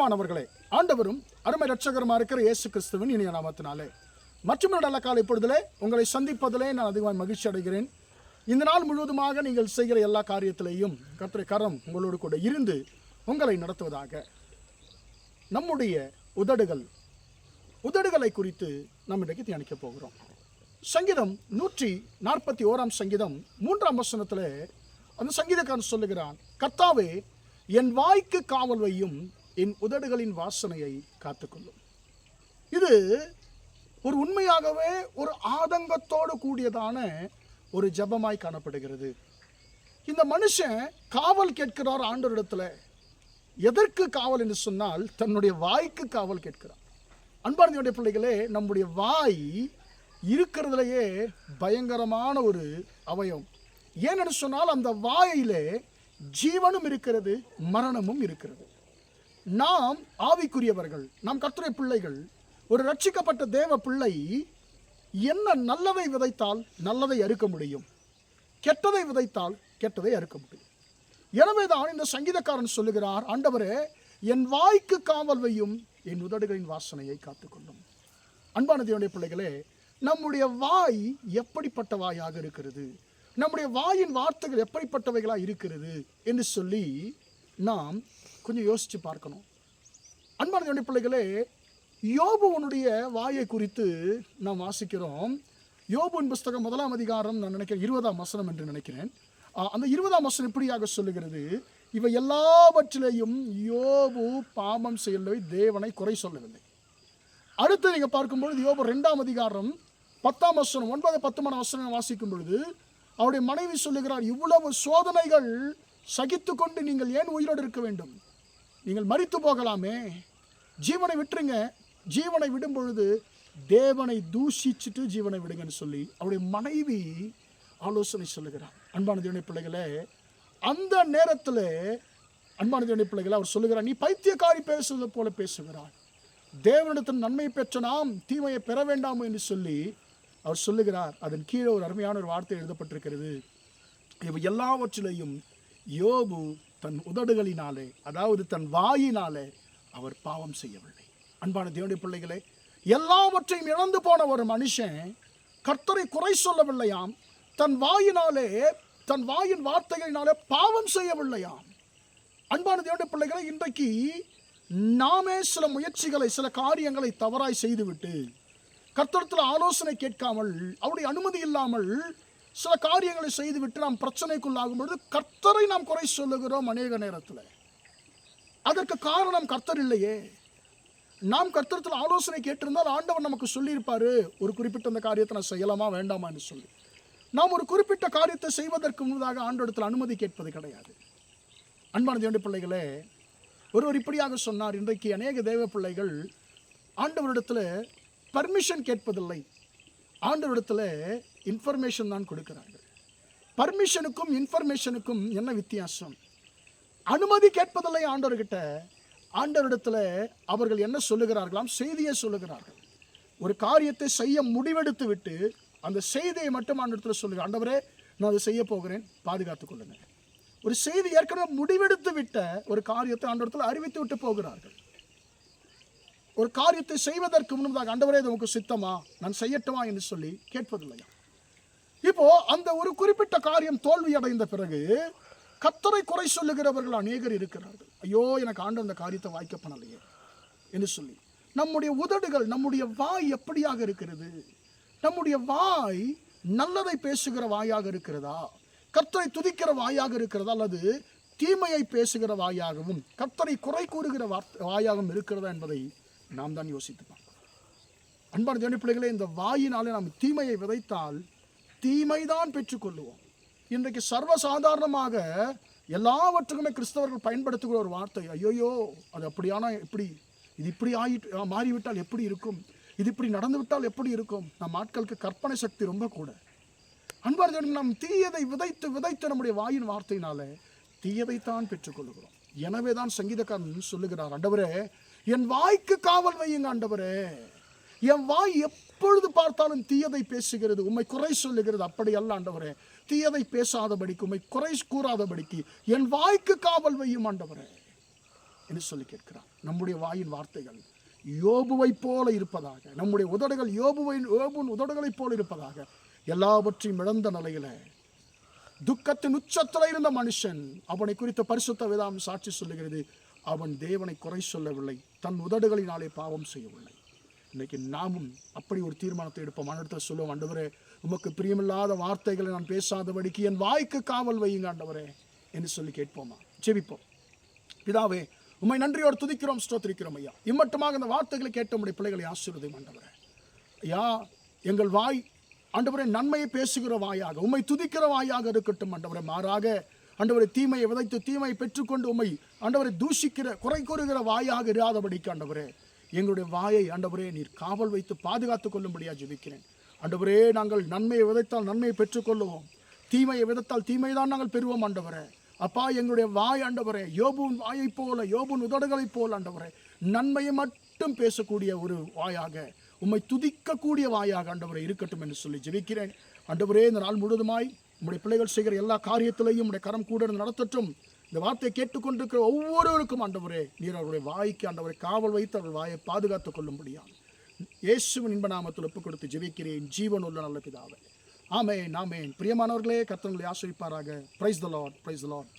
பிரியமானவர்களே ஆண்டவரும் அருமை ரட்சகருமா இருக்கிற இயேசு கிறிஸ்துவின் இனிய நாமத்தினாலே. மற்றும் நல்ல காலை பொழுதிலே உங்களை சந்திப்பதிலே நான் அதிகமாக மகிழ்ச்சி அடைகிறேன். இந்த நாள் முழுவதுமாக நீங்கள் செய்கிற எல்லா காரியத்திலேயும் கத்திரை கரம் உங்களோடு கூட இருந்து உங்களை நடத்துவதாக. நம்முடைய உதடுகள் உதடுகளை குறித்து நாம் இன்றைக்கு தியானிக்க போகிறோம். சங்கீதம் நூற்றி நாற்பத்தி ஓராம் சங்கீதம் மூன்றாம் வசனத்தில் அந்த சங்கீதக்காரன் சொல்லுகிறான் கத்தாவே என் வாய்க்கு காவல் வையும் என் உதடுகளின் வாசனையை காத்துக்கொள்ளும். இது ஒரு உண்மையாகவே ஒரு ஆதங்கத்தோடு கூடியதான ஒரு ஜெபமாய் காணப்படுகிறது. இந்த மனுஷன் காவல் கேட்கிறார் ஆண்டோரிடத்தில் எதற்கு காவல் என்று சொன்னால் தன்னுடைய வாய்க்கு காவல் கேட்கிறார். அன்பார்ந்தனுடைய பிள்ளைகளே நம்முடைய வாய் இருக்கிறதுலையே பயங்கரமான ஒரு அவயம் ஏனென்று சொன்னால் அந்த வாயிலே ஜீவனும் இருக்கிறது மரணமும் இருக்கிறது. நாம் ஆவிக்குரியவர்கள் நாம் கர்த்தருடைய பிள்ளைகள். ஒரு ரட்சிக்கப்பட்ட தேவ பிள்ளை என்ன நல்லதை விதைத்தால் நல்லதை அறுக்க முடியும். கெட்டதை விதைத்தால் கெட்டதை அறுக்க முடியும். எனவேதான் இந்த சங்கீதக்காரன் சொல்லுகிறார் ஆண்டவரே என் வாய்க்கு காவல் வையும் என் உதடுகளின் வாசனையை காத்துக்கொள்ளும். அன்பான தேவனுடைய பிள்ளைகளே நம்முடைய வாய் எப்படிப்பட்ட வாயாக இருக்கிறது? நம்முடைய வாயின் வார்த்தைகள் எப்படிப்பட்டவைகளாக இருக்கிறது? என்று சொல்லி நாம் கொஞ்சம் யோசித்து பார்க்கணும். அன்பான தேவனுடைய பிள்ளைகளே யோபுவனுடைய வாயை குறித்து நாம் வாசிக்கிறோம். யோபுவின் புஸ்தகம் முதலாம் அதிகாரம் நான் நினைக்கிறேன் இருபதாம் வசனம் என்று நினைக்கிறேன். அந்த இருபதாம் வசனம் இப்படியாக சொல்லுகிறது. இவை எல்லாவற்றிலேயும் யோபு பாவம் செய்யலை தேவனை குறை சொல்லவில்லை. அடுத்து நீங்கள் பார்க்கும்பொழுது யோபு ரெண்டாம் அதிகாரம் பத்தாம் வசனம் ஒன்பது பத்து வசனம் வாசிக்கும் பொழுது அவருடைய மனைவி சொல்லுகிறார் இவ்வளவு சோதனைகள் சகித்து கொண்டு நீங்கள் ஏன் உயிரோடு இருக்க வேண்டும்? நீங்கள் மறித்து போகலாமே. ஜீவனை விட்டுருங்க. ஜீவனை விடும் பொழுது தேவனை தூஷிச்சுட்டு ஜீவனை விடுங்கன்னு சொல்லி அவருடைய மனைவி ஆலோசனை சொல்லுகிறார். அன்பான தேவனை பிள்ளைகளே அந்த நேரத்தில் அன்பான தேவனை பிள்ளைகளை அவர் சொல்லுகிறார் நீ பைத்தியக்காரி பேசுவது போல பேசுகிறார் தேவனிடத்தில் நன்மை பெற்ற நாம் தீமையை பெற வேண்டாம் என்று சொல்லி அவர் சொல்லுகிறார். அதன் கீழே ஒரு அருமையான ஒரு வார்த்தை எழுதப்பட்டிருக்கிறது. இவை எல்லாவற்றிலையும் யோபு தன் உதடுகளினாலே அதாவது தன் வாயினாலே அவர் பாவம் செய்யவில்லை. அன்பான தேவனுடைய பிள்ளைகளே எல்லாவற்றையும் இழந்து போன ஒரு மனுஷன் கர்த்தரை குறை சொல்லவில்லையாம் தன் வாயினாலே தன் வாயின் வார்த்தைகளினாலே பாவம் செய்யவில்லையாம். அன்பான தேவனுடைய பிள்ளைகளை இன்றைக்கு நாமே சில முயற்சிகளை சில காரியங்களை தவறாய் செய்துவிட்டு கர்த்தரத்தில் ஆலோசனை கேட்காமல் அவருடைய அனுமதி இல்லாமல் சில காரியங்களை செய்துவிட்டு நாம் பிரச்சனைக்குள்ளாகும் பொழுது கர்த்தரை நாம் குறை சொல்லுகிறோம் அநேக நேரத்தில். அதற்கு காரணம் கர்த்தர் இல்லையே. நாம் கர்த்தரத்தில் ஆலோசனை கேட்டிருந்தால் ஆண்டவர் நமக்கு சொல்லியிருப்பாரு ஒரு குறிப்பிட்ட அந்த காரியத்தை நான் செய்யலாமா வேண்டாமா? என்று சொல்லி. நாம் ஒரு குறிப்பிட்ட காரியத்தை செய்வதற்கு முன்னதாக ஆண்டோடத்தில் அனுமதி கேட்பது கிடையாது. அன்பான தேவ பிள்ளைகளே ஒருவர் இப்படியாக சொன்னார் இன்றைக்கு அநேக தேவ பிள்ளைகள் ஆண்டவரிடத்தில் பர்மிஷன் கேட்பதில்லை. ஆண்டவரிடத்தில் இன்ஃபர்மேஷன் தான் கொடுக்கிறார்கள் பர்மிஷனுக்கும் இன்ஃபர்மேஷனுக்கும் என்ன வித்தியாசம்? அனுமதி கேட்பதில்லை ஆண்டவர்கிட்ட. ஆண்டவரிடத்தில் அவர்கள் என்ன சொல்லுகிறார்களாம்? செய்தியை சொல்லுகிறார்கள். ஒரு காரியத்தை செய்ய முடிவெடுத்து விட்டு அந்த செய்தியை மட்டும் ஆண்டவரத்தில் சொல்லுங்கள் ஆண்டவரே நான் அதை செய்ய போகிறேன். பாதுகாத்துக் கொள்ளுங்க ஒரு செய்தி ஏற்கனவே முடிவெடுத்து விட்ட ஒரு காரியத்தை ஆண்டவரத்தில் அறிவித்து விட்டு போகிறார்கள். ஒரு காரியத்தை செய்வதற்கு முன்பதாக ஆண்டவரே இது உங்களுக்கு சித்தமா? நான் செய்யட்டுமா? என்று சொல்லி கேட்பதில்லையா இப்போ அந்த ஒரு குறிப்பிட்ட காரியம் தோல்வி அடைந்த பிறகு கத்தரை குறை சொல்லுகிறவர்கள் அநேகர் இருக்கிறார்கள். ஐயோ எனக்கு ஆண்டு அந்த காரியத்தை வாய்க்க பண்ணலையே என்று சொல்லி. நம்முடைய உதடுகள் நம்முடைய வாய் எப்படியாக இருக்கிறது? நம்முடைய வாய் நல்லதை பேசுகிற வாயாக இருக்கிறதா? கத்தரை துதிக்கிற வாயாக இருக்கிறதா? அல்லது தீமையை பேசுகிற வாயாகவும் கத்தரை குறை கூறுகிற வார்த்தை வாயாகவும் இருக்கிறதா என்பதை நாம் தான் யோசித்து பார்க்கிறோம் அன்பான தேவனுடைய பிள்ளைகளே இந்த வாயினாலே நாம் தீமையை விதைத்தால் தீமைதான் பெற்றுக்கொள்ளுவோம். இன்றைக்கு சர்வசாதாரணமாக எல்லாவற்றுக்குமே கிறிஸ்தவர்கள் பயன்படுத்துகிற ஒரு வார்த்தை ஐயோயோ அது அப்படியானா எப்படி? இது இப்படி ஆகிட்டு மாறிவிட்டால் எப்படி இருக்கும்? இது இப்படி நடந்து விட்டால் எப்படி இருக்கும்? நம் ஆட்களுக்கு கற்பனை சக்தி ரொம்ப கூட. அன்பான நம் தீயதை விதைத்து விதைத்து நம்முடைய வாயின் வார்த்தையினால தீயதைத்தான் பெற்றுக்கொள்கிறோம் எனவே தான் சங்கீதக்காரன் சொல்லுகிறார் ஆண்டவரே என் வாய்க்கு காவல் வையுங்க ஆண்டவரே. என் வாய் எப்பொழுது பார்த்தாலும் தீயதை பேசுகிறது? உம்மை குறை சொல்லுகிறது. அப்படி அல்ல ஆண்டவரே. தீயதை பேசாதபடிக்கு உம்மை குறை கூறாதபடிக்கு என் வாய்க்கு காவல் வையும் ஆண்டவரே என்று சொல்லி கேட்கிறார். நம்முடைய வாயின் வார்த்தைகள் யோபுவை போல இருப்பதாக நம்முடைய உதடுகள் யோபுவை யோபுவின் உதடுகளைப் போல இருப்பதாக எல்லாவற்றையும் இழந்த நிலையில துக்கத்தின் உச்சத்தில் இருந்த மனுஷன் அவனை குறித்த பரிசுத்த வேதாம் சாட்சி சொல்லுகிறது அவன் தேவனை குறை சொல்லவில்லை தன் உதடுகளினாலே பாவம் செய்யவில்லை. இன்னைக்கு நாமும் அப்படி ஒரு தீர்மானத்தை எடுப்போம். ஆண்டவரே சொல்லுவோம் ஆண்டவரே உமக்கு பிரியமில்லாத வார்த்தைகளை நான் பேசாதபடிக்கு என் வாய்க்கு காவல் வையுங்க ஆண்டவரே என்று சொல்லி கேட்போமா? ஜெபிப்போம். பிதாவே உம்மை நன்றியோடு துதிக்கிறோம் ஸ்தோத்திரிக்கிறோம் ஐயா. இம்மட்டமாக அந்த வார்த்தைகளை கேட்ட உடைய பிள்ளைகளை ஆசீர்வதியும் ஆண்டவரே. ஐயா எங்கள் வாய் ஆண்டவரே நன்மையை பேசுகிற வாயாக உம்மை துதிக்கிற வாயாக இருக்கட்டும் ஆண்டவரே. மாறாக ஆண்டவரை தீமையை விதைத்து தீமையை பெற்றுக்கொண்டு உம்மை ஆண்டவரை தூஷிக்கிற குறை கூறுகிற வாயாக இராதபடிக்கு ஆண்டவரே. எங்களுடைய வாயை ஆண்டவரே நீர் காவல் வைத்து பாதுகாத்து கொள்ளும்படியாக ஜெபிக்கிறேன். ஆண்டவரே நாங்கள் நன்மையை விதைத்தால் நன்மையை பெற்றுக்கொள்ளுவோம். தீமையை விதைத்தால் தீமை தான் நாங்கள் பெறுவோம் ஆண்டவரே. அப்பா எங்களுடைய வாய் ஆண்டவரே யோபுன் வாயைப் போல யோபுன் உதடுகளைப் போல் ஆண்டவரே. நன்மையை மட்டும் பேசக்கூடிய ஒரு வாயாக உம்மை துதிக்கக்கூடிய வாயாக ஆண்டவரை இருக்கட்டும் என்று சொல்லி ஜெபிக்கிறேன். ஆண்டவரே இந்த நாள் முழுவதுமாய் உங்களுடைய பிள்ளைகள் செய்கிற எல்லா காரியத்திலையும் உடைய கரம் கூட நடத்தட்டும் இந்த வார்த்தையை கேட்டுக்கொண்டிருக்கிற ஒவ்வொருவருக்கும் ஆண்டவரே நீர் அவருடைய வாய்க்கு ஆண்டவரை காவல் வைத்து அவர்கள் வாயை பாதுகாத்துக் கொள்ளும்படியாக இயேசுவின் இன்ப நாமத்தில் ஒப்புக் கொடுத்து ஜெபிக்கிறேன். ஜீவன் உள்ள நல்ல பிதாவை. ஆமே ஆமென். பிரியமானவர்களே கத்தவங்களை ஆசிரிப்பாராக praise the lord praise the lord